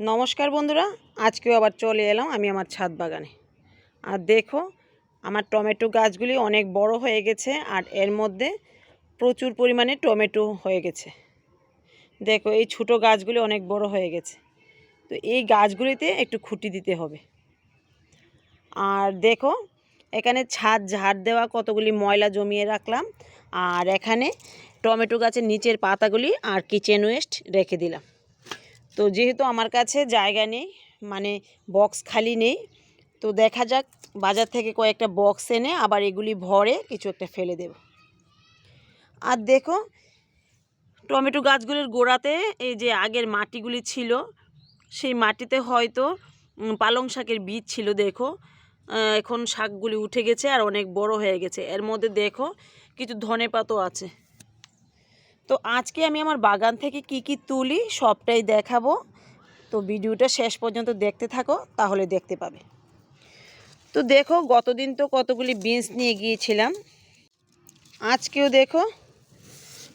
নমস্কার বন্ধুরা, আজকেও আবার চলে এলাম আমি আমার ছাদ বাগানে। আর দেখো, আমার টমেটো গাছগুলি অনেক বড় হয়ে গেছে আর এর মধ্যে প্রচুর পরিমাণে টমেটো হয়ে গেছে। দেখো, এই ছোটো গাছগুলি অনেক বড় হয়ে গেছে। তো এই গাছগুলিতে একটু খুঁটি দিতে হবে। আর দেখো, এখানে ছাদ ঝাড় দেওয়া কতগুলি ময়লা জমিয়ে রাখলাম আর এখানে টমেটো গাছের নিচের পাতাগুলি আর কিচেন ওয়েস্ট রেখে দিলাম। তো যেহেতু আমার কাছে জায়গা নেই মানে বক্স খালি নেই, তো দেখা যাক বাজার থেকে কয়েকটা বক্স এনে আবার এগুলি ভরে কিছু একটা ফেলে দেব। আর দেখো, টমেটো গাছগুলির গোড়াতে এই যে আগের মাটিগুলি ছিল, সেই মাটিতে হয়তো পালং শাকের বীজ ছিল দেখো এখন শাকগুলি উঠে গেছে আর অনেক বড় হয়ে গেছে। এর মধ্যে দেখো, কিছু ধনে পাতাও আছে। তো আজকে আমি আমার বাগান থেকে কি কি তুলি সবটাই দেখাবো। তো ভিডিওটা শেষ পর্যন্ত দেখতে থাকো, তাহলে দেখতে পাবে। তো দেখো, গতদিন তো কতগুলি বিনস নিয়ে গিয়েছিলাম। আজকেও দেখো,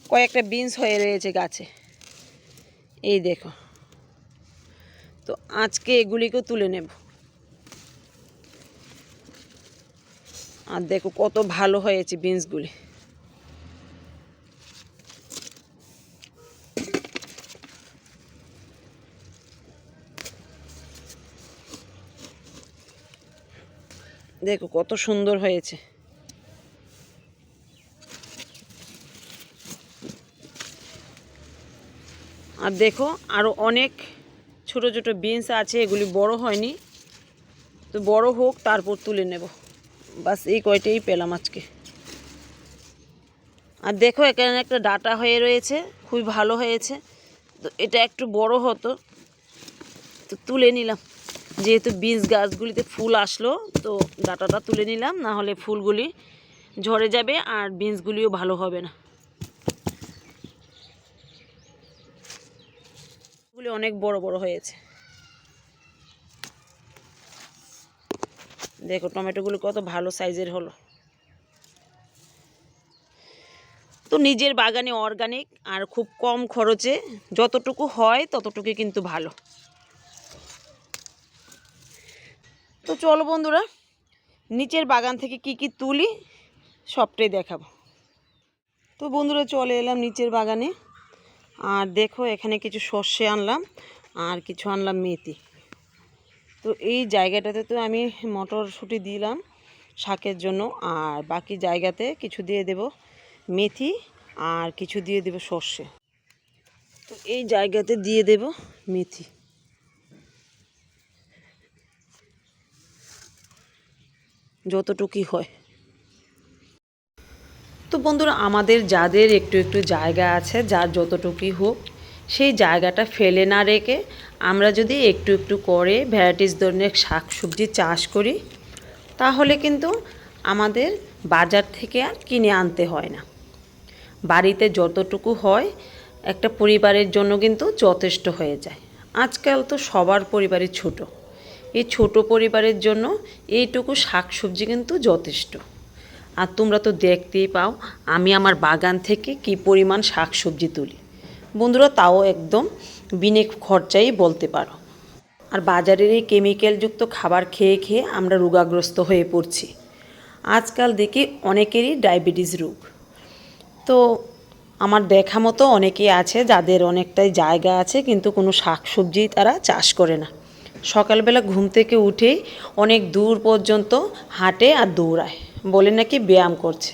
কয়েকটা বিনস হয়ে রয়েছে গাছে। এই দেখো। তো আজকে এগুলিকেও তুলে নেব। আর দেখো কত ভালো হয়েছে বিনসগুলি দেখো কত সুন্দর হয়েছে। আর দেখো আরও অনেক ছোট ছোট বিনস আছে, এগুলি বড় হয়নি। তো বড় হোক, তারপর তুলে নেব। বাস এই কয়টাই পেলাম আজকে। আর দেখো, এখানে একটা ডাটা হয়ে রয়েছে, খুবই ভালো হয়েছে। তো এটা একটু বড় হতো, তো তুলে নিলাম। যেহেতু বীজ গাছগুলিতে ফুল আসলো, তো ডাটাটা তুলে নিলাম না হলে ফুলগুলি ঝরে যাবে আর বিনসগুলিও ভালো হবে না। গুলি অনেক বড় বড় হয়েছে। দেখো, টমেটোগুলো কত ভালো সাইজের হলো। তো নিজের বাগানে অর্গানিক আর খুব কম খরচে যতটুকু হয় ততটুকু কিন্তু ভালো। চলো বন্ধুরা, নিচের বাগান থেকে কি কি তুলি, সবটাই দেখাবো। তো বন্ধুরা, চলে এলাম নিচের বাগানে। আর দেখো, এখানে কিছু সর্ষে আনলাম, আর কিছু আনলাম মেথি। তো এই জায়গাটাতে তো আমি মটরশুঁটি দিলাম শাকের জন্য, আর বাকি জায়গাতে কিছু দিয়ে দেব মেথি, আর কিছু দিয়ে দেব সর্ষে। তো এই জায়গাতে দিয়ে দেব মেথি। যতটুকুই হয়। তো বন্ধুরা, আমাদের যাদের একটু একটু জায়গা আছে, যার যতটুকুই হোক, সেই জায়গাটা ফেলে না রেখে আমরা যদি একটু একটু করে ভ্যারাইটিস ধরনের শাক সবজি চাষ করি, তাহলে কিন্তু আমাদের বাজার থেকে আর কিনে আনতে হয় না। বাড়িতে যতটুকু হয়, একটা পরিবারের জন্য কিন্তু যথেষ্ট হয়ে যায়। আজকাল তো সবার পরিবারই ছোট। এই ছোট পরিবারের জন্য এইটুকু শাকসবজি কিন্তু যথেষ্ট। আর তোমরা তো দেখতেই পাও, আমি আমার বাগান থেকে কি পরিমাণ শাকসবজি তুলি। বন্ধুরা, তাও একদম বিনে খরচাই বলতে পারো। আর বাজারের এই কেমিক্যালযুক্ত খাবার খেয়ে খেয়ে আমরা রোগাগ্রস্ত হয়ে পড়ছি। আজকাল দেখি অনেকেরই ডায়াবেটিস রোগ। তো আমার দেখা মতো অনেকেই আছে, যাদের অনেকটাই জায়গা আছে, কিন্তু কোনো শাক শাকসবজি তারা চাষ করে না। সকালবেলা ঘুম থেকে উঠেই অনেক দূর পর্যন্ত হাঁটে আর দৌড়ায়। বলে নাকি ব্যায়াম করছে।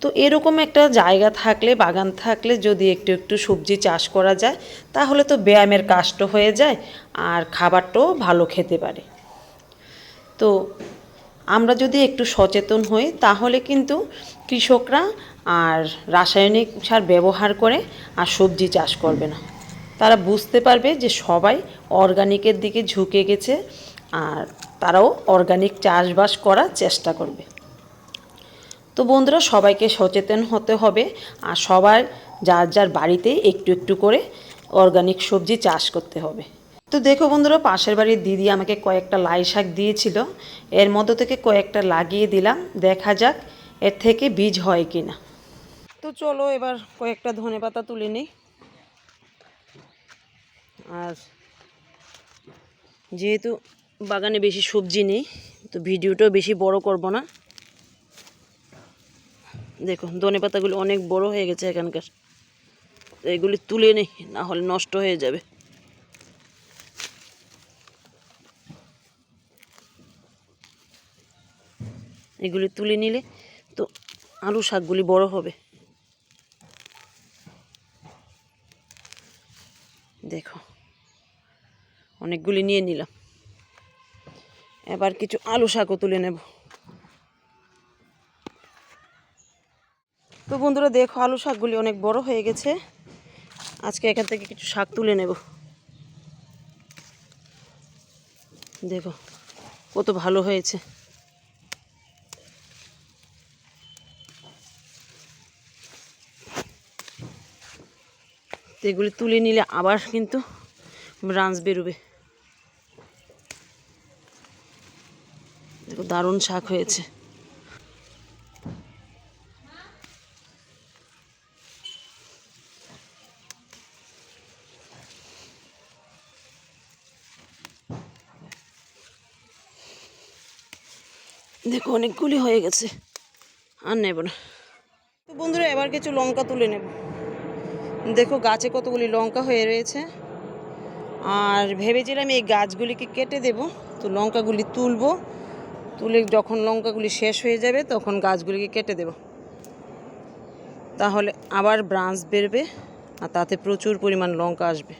তো এরকম একটা জায়গা থাকলে, বাগান থাকলে যদি একটু একটু সবজি চাষ করা যায়, তাহলে তো ব্যায়ামের কাজটা হয়ে যায় আর খাবারটাও ভালো খেতে পারে। তো আমরা যদি একটু সচেতন হই, তাহলে কিন্তু কৃষকরা আর রাসায়নিক সার ব্যবহার করে আর সবজি চাষ করবে না। তারা বুঝতে পারবে যে সবাই অর্গানিকের দিকে ঝুঁকে গেছে আর তারাও অর্গানিক চাষবাস করার চেষ্টা করবে। তো বন্ধুরা, সবাইকে সচেতন হতে হবে আর সবার যার যার বাড়িতে একটু একটু করে অর্গানিক সবজি চাষ করতে হবে। তো দেখো বন্ধুরা, পাশের বাড়ির দিদি আমাকে কয়েকটা লাই শাক দিয়েছিল। এর মধ্য থেকে কয়েকটা লাগিয়ে দিলাম, দেখা যাক এর থেকে বীজ হয় কি না তো চলো এবার কয়েকটা ধনে পাতা তুলে নিই। আর যেহেতু বাগানে বেশি সবজি নেই, তো ভিডিওটাও বেশি বড় করব না। দেখো ধনে পাতাগুলো অনেক বড় হয়ে গেছে এখানকার। এগুলি তুলে নেই, না হলে নষ্ট হয়ে যাবে। এগুলি তুলে নিলে তো আলু শাকগুলি বড় হবে দেখো অনেকগুলি নিয়ে নিলাম। এবার কিছু আলু শাকও তুলে নেব। তো বন্ধুরা, দেখো আলু শাকগুলি অনেক বড় হয়ে গেছে। আজকে এখান থেকে কিছু শাক তুলে নেব। দেখো, কত ভালো হয়েছে। এগুলি তুলে নিলে আবার কিন্তু ব্রাঞ্চ বেরোবে। দেখো, দারুণ শাক হয়েছে। দেখো, অনেকগুলি হয়ে গেছে। আর নেব না। তো বন্ধুরা, এবার কিছু লঙ্কা তুলে নেব। দেখো, গাছে কতগুলি লঙ্কা হয়ে রয়েছে। আর ভেবেছিলাম এই গাছগুলিকে কেটে দেব। তো লঙ্কাগুলি তুলবো। তুলে যখন লঙ্কাগুলি শেষ হয়ে যাবে, তখন গাছগুলিকে কেটে দেব। তাহলে আবার ব্রাঞ্চ বেরবে আর তাতে প্রচুর পরিমাণ লঙ্কা আসবে।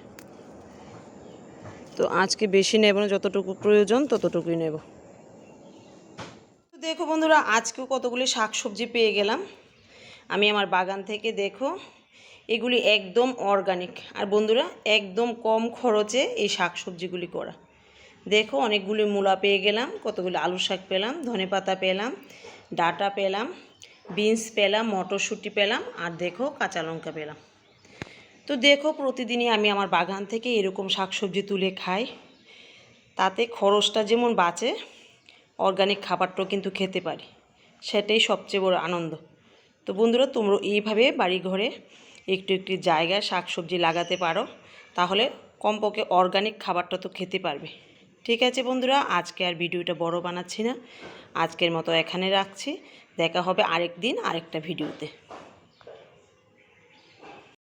তো আজকে বেশি নেব না, যতটুকু প্রয়োজন ততটুকুই নেব। দেখো বন্ধুরা, আজকেও কতগুলি শাকসবজি পেয়ে গেলাম। আমি আমার বাগান থেকে দেখো, এগুলি একদম অর্গানিক আর বন্ধুরা, একদম কম খরচে এই শাকসবজিগুলি করা। দেখো অনেকগুলি মূলা পেয়ে গেলাম, কতগুলি আলু শাক পেলাম ধনেপাতা পেলাম, ডাটা পেলাম, বিনস পেলাম, মটরশুঁটি পেলাম, আর দেখো কাঁচা লঙ্কা পেলাম। তো দেখো প্রতিদিনই আমি আমার বাগান থেকে এরকম শাকসবজি তুলে খাই। তাতে খরচটা যেমন বাঁচে অর্গানিক খাবারটাও কিন্তু খেতে পারি। সেটাই সবচেয়ে বড় আনন্দ। তো বন্ধুরা, তোমরা এইভাবে বাড়ি ঘরে একটু একটু জায়গায় শাকসবজি লাগাতে পারো, তাহলে কমপক্ষে অর্গানিক খাবারটা তো খেতে পারবে। ঠিক আছে বন্ধুরা, আজকে আর ভিডিওটা বড় বানাচ্ছি না। আজকের মতো এখানে রাখছি। দেখা হবে আরেক দিন আরেকটা ভিডিওতে।